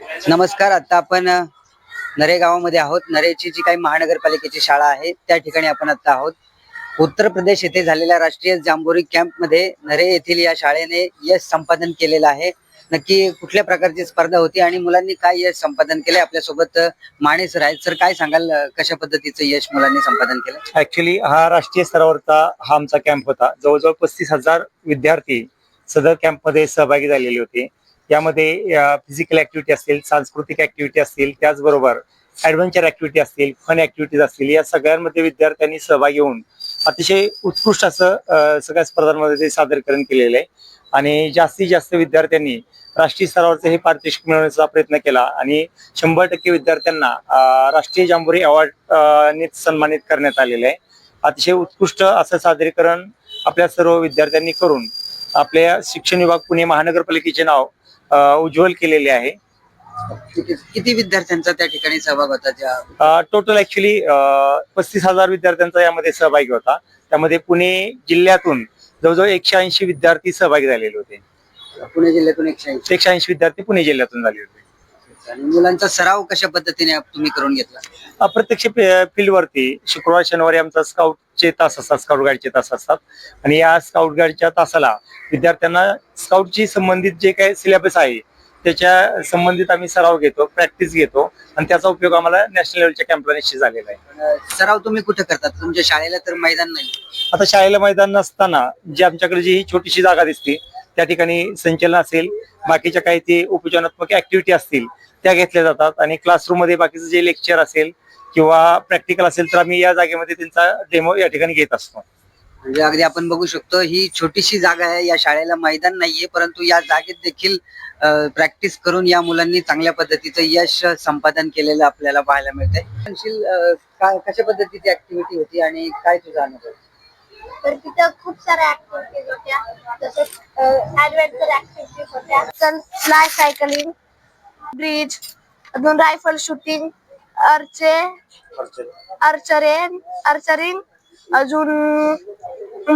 नमस्कार आता आपण नरे गावामध्ये आहोत. नरेची जी काही महानगरपालिकेची शाळा आहे त्या ठिकाणी आपण आता आहोत. उत्तर प्रदेश येथे झालेल्या राष्ट्रीय जांभोरी कॅम्पमध्ये नरे येथील या शाळेने यश संपादन केलेलं आहे. नक्की कुठल्या प्रकारची स्पर्धा होती आणि मुलांनी काय यश संपादन केले आपल्यासोबत अ, माने सर आहेत सर काय सांगाल कशा पद्धतीचं यश मुलांनी संपादन केलं ऍक्च्युली हा राष्ट्रीय स्तरावरचा हा आमचा कॅम्प होता. जवळजवळ पस्तीस हजार विद्यार्थी सदर कॅम्पमध्ये सहभागी झालेले होते. यामध्ये फिजिकल ऍक्टिव्हिटी असतील सांस्कृतिक ऍक्टिव्हिटी असतील त्याचबरोबर ऍडव्हेंचर ऍक्टिव्हिटी असतील फन ऍक्टिव्हिटीज असतील या सगळ्यांमध्ये विद्यार्थ्यांनी सहभागी होऊन अतिशय उत्कृष्ट असं सगळ्या स्पर्धांमध्ये ते सादरीकरण केलेलं आहे. आणि जास्तीत जास्त विद्यार्थ्यांनी राष्ट्रीय स्तरावरचे हे पारितोषिक मिळवण्याचा प्रयत्न केला आणि शंभर टक्के विद्यार्थ्यांना राष्ट्रीय जांभुरी अवॉर्ड ने सन्मानित करण्यात आलेलं आहे. अतिशय उत्कृष्ट असं सादरीकरण आपल्या सर्व विद्यार्थ्यांनी करून आपल्या शिक्षण विभाग पुणे महानगरपालिकेचे नाव उज्ज्वल केलेले आहे. किती- किती विद्यार्थ्यांचा त्या ठिकाणी सहभाग होता? ज्या टोटल ऍक्च्युली पस्तीस हजार विद्यार्थ्यांचा यामध्ये सहभागी होता. त्यामध्ये पुणे जिल्ह्यातून जवळजवळ एकशे ऐंशी विद्यार्थी सहभागी झालेले होते. पुणे जिल्ह्यातून एकशे ऐंशी. एकशे ऐंशी विद्यार्थी पुणे जिल्ह्यातून झाले होते. आणि मुलांचा सराव कशा पद्धतीने तुम्ही करून घेतला? अ, प्रत्यक्ष फील्डवरती शुक्रवार शनिवारी आमचा स्काउटचे तास असतात स्काउट गाईडचे तास असतात. आणि या स्काउट गाईडच्या तासाला विद्यार्थ्यांना स्काउटची संबंधित जे काही सिलेबस आहे त्याच्या संबंधित आम्ही सराव घेतो प्रॅक्टिस घेतो. आणि त्याचा उपयोग आम्हाला नॅशनल लेवलच्या कॅम्पला निश्चित झालेला आहे. अ, सराव तुम्ही कुठे करतात? तुमच्या शाळेला तर मैदान नाही. आता शाळेला मैदान नसताना जी आमच्याकडे जी ही छोटीशी जागा दिसते त्या ठिकाणी संचलन असेल बाकीच्या काही ते उपचारात्मक ऍक्टिव्हिटी असतील त्या घेतल्या जातात. आणि क्लासरूममध्ये बाकीचं जे लेक्चर असेल किंवा प्रॅक्टिकल असेल तर आम्ही या जागेमध्ये त्यांचा डेमो या ठिकाणी घेत असतो. म्हणजे अगदी आपण बघू शकतो ही छोटीशी जागा आहे. या शाळेला मैदान नाहीये परंतु या जागेत देखील प्रॅक्टिस करून या मुलांनी चांगल्या पद्धतीचं यश संपादन केलेलं आपल्याला पाहायला मिळतंय. कशा पद्धतीची ऍक्टिव्हिटी होती आणि काय तुझा अनुभव? तर तिथं खूप साऱ्या ऍक्टिव्हिटीज होत्या. ऍडव्हेंचर ऍक्टिव्हिटीज होत्या. फ्लाय सायकलिंग ब्रिज अजून रायफल शूटिंग अर्चे अर्चरे अर्चरिंग अजून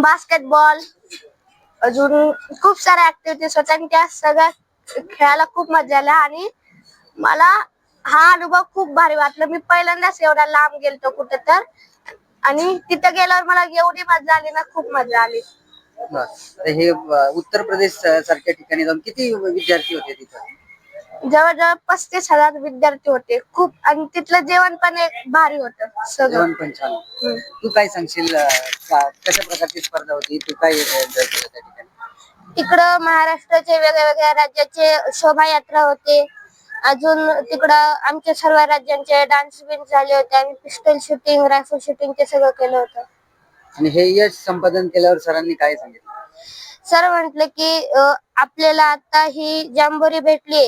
बास्केटबॉल अजून खूप साऱ्या ऍक्टिव्हिटीज होत्या आणि त्या सगळ्या खेळायला खूप मजा आला आणि मला हा अनुभव खूप भारी वाटला. मी पहिल्यांदाच एवढा लांब गेलतो कुठे तर आणि तिथं गेल्यावर मला एवढी मजा आली ना खूप मजा आली. बरं. तर हे अ, उत्तर प्रदेश सारख्या ठिकाणी जाऊन किती विद्यार्थी होते तिथं? जवळजवळ पस्तीस हजार विद्यार्थी होते. खूप आणि तिथलं जेवण पण एक भारी होतं सगळं. जेवण पण छान हम्म. तू काय सांगशील अ, का- कशा प्रकारची स्पर्धा होती? तू काय एन्जॉय केलं त्या ठिकाणी? तिकडं महाराष्ट्राचे वेगवेगळ्या राज्याचे शोभायात्रा होते. अजून तिकडं आमच्या सर्व राज्यांचे डान्स बिन्स झाले होते. आम्ही पिस्टल शूटिंग रायफल शूटिंग ते सगळं केलं होतं. आणि हे यश संपादन केल्यावर सरांनी काय सांगितलं? सर म्हंटल की अं, आपल्याला आता ही जांभोरी भेटली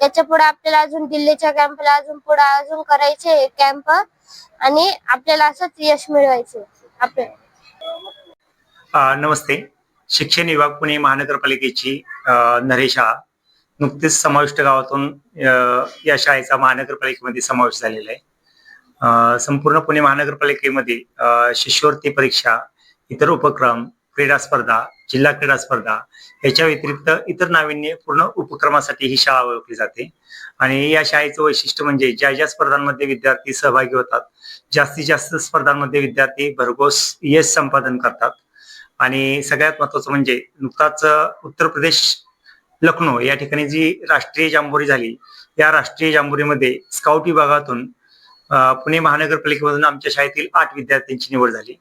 याच्यापुढे आपल्याला अजून दिल्लीच्या कॅम्पला अजून पुढे अजून करायचे कॅम्प आणि आपल्याला असंच यश मिळवायचं आपल्या अ, नमस्ते. शिक्षण विभाग पुणे महानगरपालिकेची अ, नरे शाळा नुकतीच समाविष्ट गावातून अ, या शाळेचा महानगरपालिकेमध्ये समावेश झालेला आहे. संपूर्ण पुणे महानगरपालिकेमध्ये शिष्यवृत्ती परीक्षा इतर उपक्रम क्रीडा स्पर्धा जिल्हा क्रीडा स्पर्धा याच्या व्यतिरिक्त इतर नाविन्यपूर्ण उपक्रमासाठी ही शाळा ओळखली जाते. आणि या शाळेचं वैशिष्ट्य म्हणजे ज्या ज्या स्पर्धांमध्ये विद्यार्थी सहभागी होतात जास्तीत जास्त स्पर्धांमध्ये विद्यार्थी भरघोस यश संपादन करतात. आणि सगळ्यात महत्वाचं म्हणजे नुकताच उत्तर प्रदेश लखनौ या ठिकाणी जी राष्ट्रीय जांभोरी झाली या राष्ट्रीय जांभोरीमध्ये स्काउट विभागातून पुणे महानगरपालिकेमधून आमच्या शाळेतील आठ विद्यार्थ्यांची निवड झाली.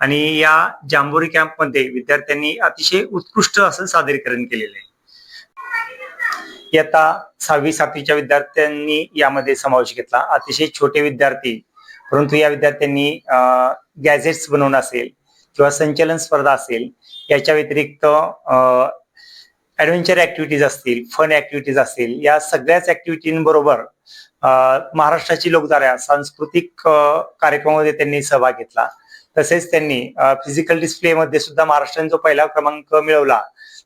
आणि या जांभोरी कॅम्पमध्ये विद्यार्थ्यांनी अतिशय उत्कृष्ट असं सादरीकरण केलेलं आहे. इयत्ता सहावी सातवीच्या विद्यार्थ्यांनी यामध्ये समावेश घेतला. अतिशय छोटे विद्यार्थी परंतु या विद्यार्थ्यांनी गॅझेट्स बनवणं असेल किंवा संचलन स्पर्धा असेल याच्या व्यतिरिक्त ऍडव्हेंचर ऍक्टिव्हिटीज असतील फन ऍक्टिव्हिटीज असतील या सगळ्याच ऍक्टिव्हिटींबरोबर महाराष्ट्राची लोकधारा सांस्कृतिक कार्यक्रमामध्ये त्यांनी सहभाग घेतला. तसेच त्यांनी फिजिकल डिस्प्ले मध्ये सुद्धा महाराष्ट्राने जो पहिला क्रमांक मिळवला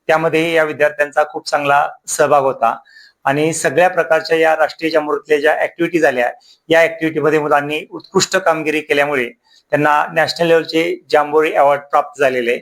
त्यामध्ये या विद्यार्थ्यांचा खूप चांगला सहभाग होता. आणि सगळ्या प्रकारच्या या राष्ट्रीय जांभूरीतल्या ज्या ऍक्टिव्हिटी झाल्या या ऍक्टिव्हिटीमध्ये मुलांनी उत्कृष्ट कामगिरी केल्यामुळे त्यांना नॅशनल लेवलचे जांभोरी अवॉर्ड प्राप्त झालेले.